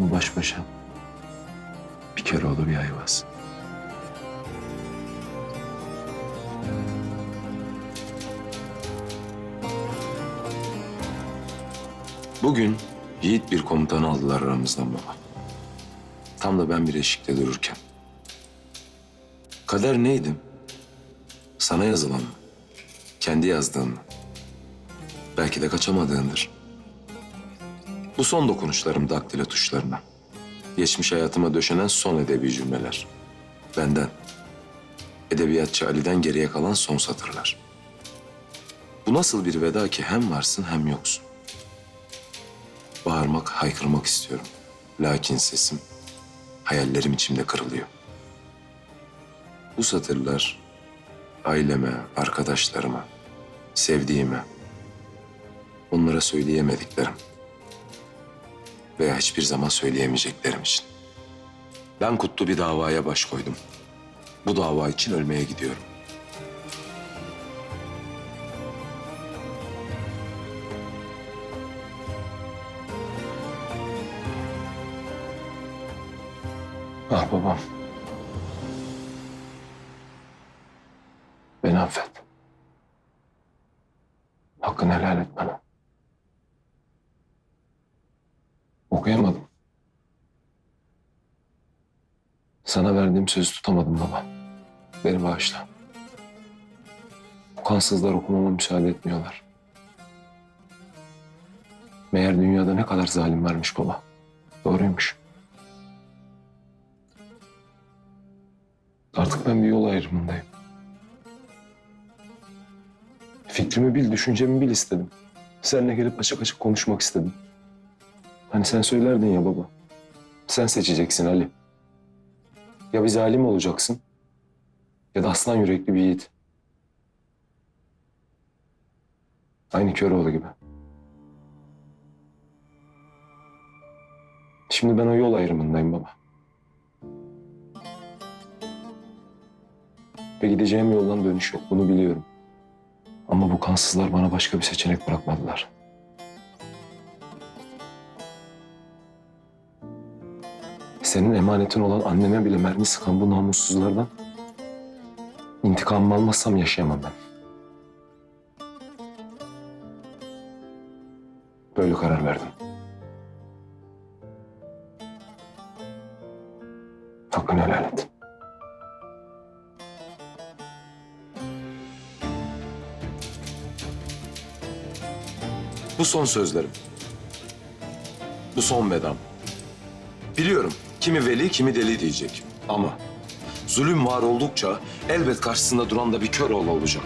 mı baş başa? Bir kere oldu bir ayvaz. Bugün yiğit bir komutanı aldılar aramızdan baba. Tam da ben bir eşikte dururken. Kader neydi? Sana yazılan mı? Kendi yazdığın mı? Belki de kaçamadığındır. Bu son dokunuşlarım daktilo tuşlarına. Geçmiş hayatıma döşenen son edebi cümleler. Benden. Edebiyatçı Ali'den geriye kalan son satırlar. Bu nasıl bir veda ki hem varsın hem yoksun. Bağırmak, haykırmak istiyorum. Lakin sesim, hayallerim içimde kırılıyor. Bu satırlar aileme, arkadaşlarıma, sevdiğime, onlara söyleyemediklerim veya hiçbir zaman söyleyemeyeceklerim için. Ben kutlu bir davaya baş koydum. Bu dava için ölmeye gidiyorum. Ah babam. Beni affet. Hakkını helal et bana. Okuyamadım. Sana verdiğim sözü tutamadım baba. Beni bağışla. Bu kansızlar okumama müsaade etmiyorlar. Meğer dünyada ne kadar zalim varmış baba. Doğruymuş. Artık ben bir yol ayrımındayım. Fikrimi bil, düşüncemi bil istedim. Seninle gelip açık açık konuşmak istedim. Hani sen söylerdin ya baba. Sen seçeceksin Ali. Ya bir zalim olacaksın ya da aslan yürekli bir yiğit. Aynı Köroğlu gibi. Şimdi ben o yol ayrımındayım baba. Ve gideceğim yoldan dönüş yok bunu biliyorum. Ama bu kansızlar bana başka bir seçenek bırakmadılar. Senin emanetin olan anneme bile mermi sıkan bu namussuzlardan intikamımı almazsam yaşayamam ben. Böyle karar verdim. Hakkını helal et. Bu son sözlerim. Bu son vedam. Biliyorum kimi veli kimi deli diyecek ama zulüm var oldukça elbet karşısında duran da bir kör oğlu olacak.